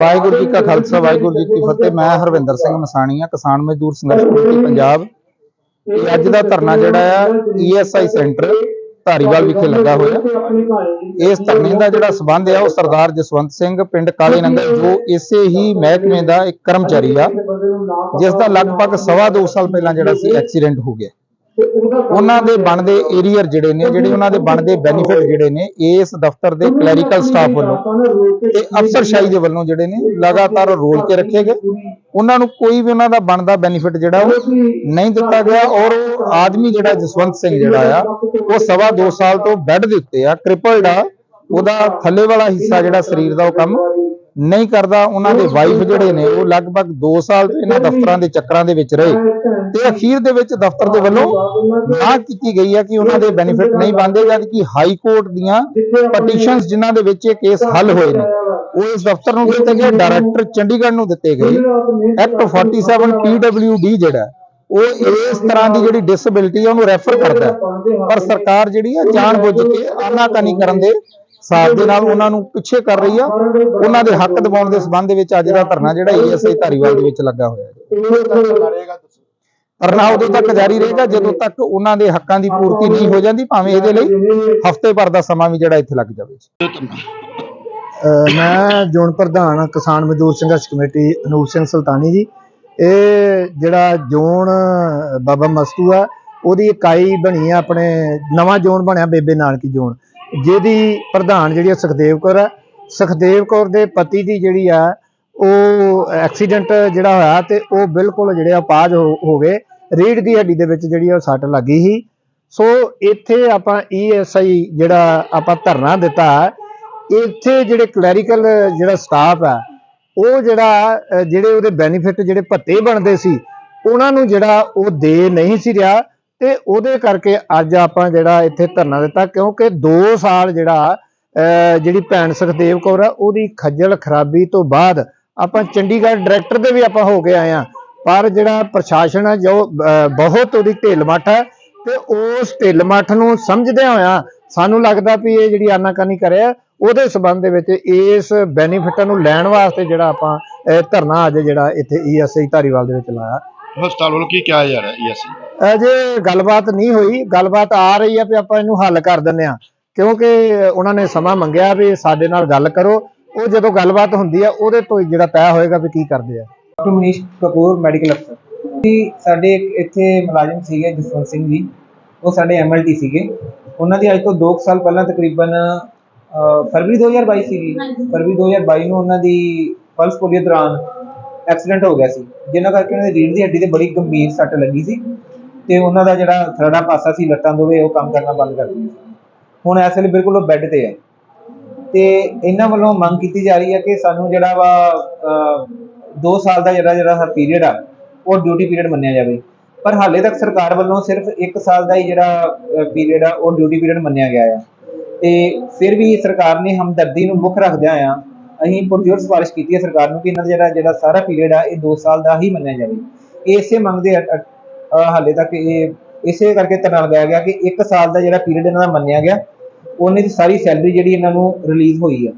ਵਾਹਿਗੁਰੂ ਜੀ ਕਾ ਖਾਲਸਾ ਵਾਹਿਗੁਰੂ ਜੀ ਕੀ ਫਤਿਹ। ਮੈਂ ਹਰਵਿੰਦਰ ਸਿੰਘ ਮਸਾਣੀਆ ਕਿਸਾਨ ਮਜ਼ਦੂਰ ਸੰਘਰਸ਼ ਕਮੇਟੀ ਪੰਜਾਬ। ਇਹ ਅੱਜ ਦਾ ਧਰਨਾ ਜਿਹੜਾ ਆ ਈਐਸਆਈ ਸੈਂਟਰ ਧਾਰੀਵਾਲ ਵਿਖੇ ਲੱਗਾ ਹੋਇਆ। ਇਸ ਧਰਨੇ ਦਾ ਜਿਹੜਾ ਸਬੰਧ ਆ ਉਹ ਸਰਦਾਰ ਜਸਵੰਤ ਸਿੰਘ ਪਿੰਡ ਕਾਲੇ ਨੰਗਲ ਜੋ ਇਸੇ ਹੀ ਮਹਿਕਮੇ ਦਾ ਇੱਕ ਕਰਮਚਾਰੀ ਆ ਜਿਸ ਦਾ ਲਗਭਗ ਸਵਾ ਦੋ ਸਾਲ ਪਹਿਲਾਂ ਜਿਹੜਾ ਸੀ ਐਕਸੀਡੈਂਟ ਹੋ ਗਿਆ। ਉਹਨਾਂ ਦੇ ਬਣਦੇ ਏਰੀਅਰ ਜਿਹੜੇ ਨੇ ਜਿਹੜੇ ਉਹਨਾਂ ਦੇ ਬਣਦੇ ਬੈਨੀਫਿਟ ਜਿਹੜੇ ਨੇ ਇਸ ਦਫ਼ਤਰ ਦੇ ਕਲੈਰੀਕਲ ਸਟਾਫ ਵੱਲੋਂ ਤੇ ਅਫਸਰਸ਼ਾਹੀ ਦੇ ਵੱਲੋਂ ਜਿਹੜੇ ਨੇ ਲਗਾਤਾਰ ਰੋਲ ਕੇ ਰੱਖੇ ਗਏ। ਉਹਨਾਂ ਨੂੰ ਕੋਈ ਵੀ ਉਹਨਾਂ ਦਾ ਬਣਦਾ ਬੈਨੀਫਿਟ ਜਿਹੜਾ ਉਹ ਨਹੀਂ ਦਿੱਤਾ ਗਿਆ ਔਰ ਆਦਮੀ ਜਿਹੜਾ ਜਸਵੰਤ ਸਿੰਘ ਜਿਹੜਾ ਆ ਉਹ ਸਵਾ ਦੋ ਸਾਲ ਤੋਂ ਬੈੱਡ ਦੇ ਉੱਤੇ ਆ ਕ੍ਰਿਪਲਡ ਆ ਉਹਦਾ ਥੱਲੇ ਵਾਲਾ ਹਿੱਸਾ ਜਿਹੜਾ ਸਰੀਰ ਦਾ ਉਹ ਕੰਮ ਨਹੀਂ ਕਰਦਾ ਉਹਨਾਂ ਦੇ ਵਾਈਫ ਜਿਹੜੇ ਨੇ ਉਹ ਲਗਭਗ 2 ਸਾਲ ਤੋਂ ਇਹਨਾਂ ਦਫ਼ਤਰਾਂ ਦੇ ਚੱਕਰਾਂ ਦੇ ਵਿੱਚ ਰਹੇ। ਤੇ ਅਖੀਰ ਦੇ ਵਿੱਚ ਦਫ਼ਤਰ ਦੇ ਵੱਲੋਂ ਨਾ ਕੀਤੀ ਗਈ ਹੈ ਕਿ ਉਹਨਾਂ ਦੇ ਬੈਨੀਫਿਟ ਨਹੀਂ ਬਣਦੇ ਜਦ ਕਿ ਹਾਈ ਕੋਰਟ ਦੀਆਂ ਪਟੀਸ਼ਨਸ ਜਿਨ੍ਹਾਂ ਦੇ ਵਿੱਚ ਇਹ ਕੇਸ ਹੱਲ ਹੋਏ ਨੇ ਉਹ ਇਸ ਦਫ਼ਤਰ ਨੂੰ ਦਿੱਤੇ ਗਏ ਡਾਇਰੈਕਟਰ ਚੰਡੀਗੜ੍ਹ ਨੂੰ ਦਿੱਤੇ ਗਏ। ਐਕਟ 47 ਪੀਡਬਲਯੂਡੀ ਜਿਹੜਾ ਉਹ ਇਸ ਤਰ੍ਹਾਂ ਦੀ ਜਿਹੜੀ ਡਿਸੇਬਿਲਿਟੀ ਹੈ ਉਹਨੂੰ ਰੈਫਰ ਕਰਦਾ। ਪਰ ਸਰਕਾਰ ਜਿਹੜੀ ਹੈ ਜਾਣਬੁੱਝ ਕੇ ਆਨਾਕਾਨੀ ਕਰਨ ਦੇ ਹਿਸਾਬ ਦੇ ਨਾਲ ਉਹਨਾਂ ਨੂੰ ਪਿੱਛੇ ਕਰ ਰਹੀ ਆ। ਉਹਨਾਂ ਦੇ ਹੱਕ ਦਿਵਾਉਣ ਦੇ ਸਬੰਧ ਵਿੱਚ ਅੱਜ ਦਾ ਧਰਨਾ ਜਿਹੜਾ ਏਐਸਆਈ ਧਾਰੀਵਾਲ ਦੇ ਵਿੱਚ ਲੱਗਾ ਹੋਇਆ ਹੈ ਧਰਨਾ ਉਦੋਂ ਤੱਕ ਜਾਰੀ ਰਹੇਗਾ ਜਦੋਂ ਤੱਕ ਉਹਨਾਂ ਦੇ ਹੱਕਾਂ ਦੀ ਪੂਰਤੀ ਨਹੀਂ ਹੋ ਜਾਂਦੀ, ਭਾਵੇਂ ਇਹਦੇ ਲਈ ਹਫ਼ਤੇ ਭਰ ਦਾ ਸਮਾਂ ਵੀ ਜਿਹੜਾ ਇੱਥੇ ਲੱਗ ਜਾਵੇ। ਮੈਂ ਜ਼ੋਨ ਪ੍ਰਧਾਨ, ਕਿਸਾਨ ਮਜ਼ਦੂਰ ਸੰਘਰਸ਼ ਕਮੇਟੀ, ਅਨੂਪ ਸਿੰਘ ਸੁਲਤਾਨੀ ਜੀ। ਇਹ ਜਿਹੜਾ ਜ਼ੋਨ, ਬਾਬਾ ਮਸਤੂ ਆ ਉਹਦੀ ਇਕਾਈ ਬਣੀ ਆ, ਆਪਣੇ ਨਵਾਂ ਜ਼ੋਨ ਬਣਿਆ, ਬੇਬੇ ਨਾਨਕੀ ਜ਼ੋਨ। ਜਿਹਦੀ ਪ੍ਰਧਾਨ ਜਿਹੜੀ ਆ ਸੁਖਦੇਵ ਕੌਰ ਹੈ ਸੁਖਦੇਵ ਕੌਰ ਦੇ ਪਤੀ ਦੀ ਜਿਹੜੀ ਆ, ਉਹ ਐਕਸੀਡੈਂਟ ਜਿਹੜਾ ਹੋਇਆ ਤੇ ਉਹ ਬਿਲਕੁਲ ਜਿਹੜੇ ਅਪਾਜ ਹੋ ਹੋ ਗਏ। ਰੀੜ ਦੀ ਹੱਡੀ ਦੇ ਵਿੱਚ ਜਿਹੜੀ ਆ ਉਹ ਸੱਟ ਲੱਗੀ ਸੀ। ਸੋ ਇੱਥੇ ਆਪਾਂ ਈਐਸਆਈ ਜਿਹੜਾ ਆਪਾਂ ਧਰਨਾ ਦਿੱਤਾ, ਇੱਥੇ ਜਿਹੜੇ ਕਲੈਰੀਕਲ ਜਿਹੜਾ ਸਟਾਫ ਆ, ਉਹ ਜਿਹੜਾ ਜਿਹੜੇ ਉਹਦੇ ਬੈਨੀਫਿਟ ਜਿਹੜੇ ਭੱਤੇ ਬਣਦੇ ਸੀ, ਉਹਨਾਂ ਨੂੰ ਜਿਹੜਾ ਉਹ ਦੇ ਨਹੀਂ ਸੀ ਰਿਹਾ। ਤੇ ਉਹਦੇ ਕਰਕੇ ਅੱਜ ਆਪਾਂ ਜਿਹੜਾ ਇੱਥੇ ਧਰਨਾ ਦਿੱਤਾ, ਕਿਉਂਕਿ 2 ਸਾਲ ਜਿਹੜਾ, ਅਹ, ਜਿਹੜੀ ਭੈਣ ਸੁਖਦੇਵ ਕੌਰ ਆ, ਉਹਦੀ ਖੱਜਲ ਖਰਾਬੀ ਤੋਂ ਬਾਅਦ ਆਪਾਂ ਚੰਡੀਗੜ੍ਹ ਡਾਇਰੈਕਟਰ ਦੇ ਵੀ ਆਪਾਂ ਹੋ ਕੇ ਆਏ ਆ ਪਰ ਜਿਹੜਾ ਪ੍ਰਸ਼ਾਸਨ ਹੈ ਜੋ ਬਹੁਤ ਉਹਦੀ ਢਿੱਲ ਮੱਠ ਹੈ ਤੇ ਉਸ ਢਿੱਲ ਮੱਠ ਨੂੰ ਸਮਝਦਿਆਂ ਹੋਇਆਂ ਸਾਨੂੰ ਲੱਗਦਾ ਵੀ ਇਹ ਜਿਹੜੀ ਆਨਾਕਾਨੀ ਕਰਿਆ, ਉਹਦੇ ਸਬੰਧ ਦੇ ਵਿੱਚ ਇਸ ਬੈਨੀਫਿਟਾਂ ਨੂੰ ਲੈਣ ਵਾਸਤੇ ਜਿਹੜਾ ਆਪਾਂ ਧਰਨਾ ਅੱਜ ਜਿਹੜਾ ਇੱਥੇ ਈਐਸਆਈ ਧਾਰੀਵਾਲ ਦੇ ਵਿੱਚ ਲਾਇਆ। ਹਸਪਤਾਲ ਵੱਲੋਂ ਕੀ ਕਿਹਾ ਜਾ ਰਿਹਾ ਯੈਸ ਅਜੇ ਗੱਲਬਾਤ ਨਹੀਂ ਹੋਈ। ਗੱਲਬਾਤ ਆ ਰਹੀ ਹੈ ਵੀ ਆਪਾਂ ਇਹਨੂੰ ਹੱਲ ਕਰ ਦਿੰਨੇ ਆ ਕਿਉਂਕਿ ਉਹਨਾਂ ਨੇ ਸਮਾਂ ਮੰਗਿਆ ਵੀ ਸਾਡੇ ਨਾਲ ਗੱਲ ਕਰੋ। ਉਹ ਜਦੋਂ ਗੱਲਬਾਤ ਹੁੰਦੀ ਆ ਉਹਦੇ ਤੋਂ ਹੀ ਜਿਹੜਾ ਤੈਅ ਹੋਏਗਾ ਵੀ ਕੀ ਕਰਦੇ ਆ। ਡਾਕਟਰ ਮਨੀਸ਼ ਕਪੂਰ ਮੈਡੀਕਲ ਅਫਸਰ। ਜੀ ਸਾਡੇ ਇੱਕ ਇੱਥੇ ਮੁਲਾਜ਼ਮ ਸੀਗੇ ਜਸਵੰਤ ਸਿੰਘ ਜੀ। ਉਹ ਸਾਡੇ ਐਮਐਲਟੀ ਸੀਗੇ। ਉਹਨਾਂ ਦੀ ਅੱਜ ਤੋਂ 2 ਸਾਲ ਪਹਿਲਾਂ ਤਕਰੀਬਨ ਫਰਵਰੀ 2022 ਸੀਗੀ। ਫਰਵਰੀ 2022 ਨੂੰ ਉਹਨਾਂ ਦੀ ਪਲਸ ਪੋਲੀਓ ਦੌਰਾਨ ਐਕਸੀਡੈਂਟ ਹੋ ਗਿਆ ਸੀ। ਜਿਨ੍ਹਾਂ ਕਰਕੇ ਉਹਨਾਂ ਦੀ ਰੀੜ੍ਹ ਦੀ ਹੱਡੀ ਤੇ ਬੜੀ ਗੰਭੀਰ ਸੱਟ ਲੱਗੀ ਸੀ ਤੇ ਉਹਨਾਂ ਦਾ ਜਿਹੜਾ ਥਰੜਾ ਪਾਸਾ ਸੀ ਲੱਤਾਂ ਦੋਵੇਂ ਉਹ ਕੰਮ ਕਰਨਾ ਬੰਦ ਕਰ ਦਿੱਤਾ। ਹੁਣ ਇਸ ਵੇਲੇ ਬਿਲਕੁਲ ਉਹ ਬੈੱਡ ਤੇ ਹੈ। ਤੇ ਇਹਨਾਂ ਵੱਲੋਂ ਮੰਗ ਕੀਤੀ ਜਾ ਰਹੀ ਹੈ ਕਿ ਸਾਨੂੰ ਜਿਹੜਾ ਵਾ 2 ਸਾਲ ਦਾ ਜਿਹੜਾ ਜਿਹੜਾ ਪੀਰੀਅਡ ਆ, ਉਹ ਡਿਊਟੀ ਪੀਰੀਅਡ ਮੰਨਿਆ ਜਾਵੇ। ਪਰ ਹਾਲੇ ਤੱਕ ਸਰਕਾਰ ਵੱਲੋਂ ਸਿਰਫ 1 ਸਾਲ ਦਾ ਹੀ ਜਿਹੜਾ ਪੀਰੀਅਡ ਆ, ਉਹ ਡਿਊਟੀ ਪੀਰੀਅਡ ਮੰਨਿਆ ਗਿਆ ਆ। ਤੇ ਫਿਰ ਵੀ ਸਰਕਾਰ ਨੇ ਹਮਦਰਦੀ ਨੂੰ ਮੁੱਖ ਰੱਖਦਿਆਂ ਆ ਅਸੀਂ ਪੁਰਜੋਰ ਸਿਫਾਰਿਸ਼ ਕੀਤੀ ਹੈ ਸਰਕਾਰ ਨੂੰ ਕਿ ਇਹਨਾਂ ਦਾ ਜਿਹੜਾ ਜਿਹੜਾ ਸਾਰਾ ਪੀਰੀਅਡ ਆ, ਇਹ 2 ਸਾਲ ਦਾ ਹੀ ਮੰਨਿਆ ਜਾਵੇ। ਇਸੇ ਮੰਗ ਦੇ ਹਾਲੇ ਤੱਕ ਇਹ ਇਸੇ ਕਰਕੇ ਧਰਨਾ ਲਗਾਇਆ ਗਿਆ ਕਿ 1 ਸਾਲ ਦਾ ਜਿਹੜਾ ਪੀਰੀਅਡ ਇਹਨਾਂ ਦਾ ਮੰਨਿਆ ਗਿਆ, ਉਹਨੇ ਦੀ ਸਾਰੀ ਸੈਲਰੀ ਜਿਹੜੀ ਇਹਨਾਂ ਨੂੰ ਰਿਲੀਜ਼ ਹੋਈ ਆ।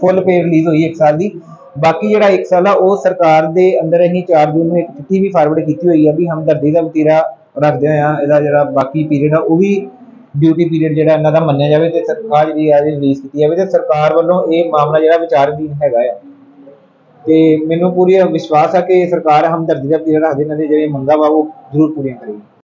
ਫੁੱਲ ਪੇ ਰਿਲੀਜ਼ ਹੋਈ 1 ਸਾਲ ਦੀ। ਬਾਕੀ ਜਿਹੜਾ 1 ਸਾਲ ਆ, ਉਹ ਸਰਕਾਰ ਦੇ ਅੰਦਰ ਅਸੀਂ 4 ਜੂਨ ਨੂੰ ਇੱਕ ਚਿੱਠੀ ਵੀ ਫਾਰਵਰਡ ਕੀਤੀ ਹੋਈ ਆ ਵੀ ਹਮਦਰਦੀ ਦਾ ਵਤੀਰਾ ਰੱਖਦੇ ਹੋਇਆ ਇਹਦਾ ਜਿਹੜਾ ਬਾਕੀ ਪੀਰੀਅਡ ਆ, ਉਹ ਵੀ ਡਿਊਟੀ ਪੀਰੀਅਡ ਜਿਹੜਾ ਇਹਨਾਂ ਦਾ ਮੰਨਿਆ ਜਾਵੇ ਤੇ ਸਰਕਾਰ ਜਿਹੜੀ ਆ ਰਿਲੀਜ਼ ਕੀਤੀ ਜਾਵੇ ਤੇ ਸਰਕਾਰ ਵੱਲੋਂ ਇਹ ਮਾਮਲਾ ਜਿਹੜਾ ਵਿਚਾਰਧੀਨ ਹੈਗਾ ਆ। ਤੇ ਮੈਨੂੰ ਪੂਰੀ ਵਿਸ਼ਵਾਸ ਆ ਕਿ ਸਰਕਾਰ ਹਮਦਰਦੀ ਦਾ ਪੀਰੀਅਡ ਰੱਖਦੇ ਇਹਨਾਂ ਦੇ ਜਿਹੜੇ ਮੰਗਾਂ ਵਾ ਉਹ ਜ਼ਰੂਰ ਪੂਰੀਆਂ ਕਰੇਗੀ।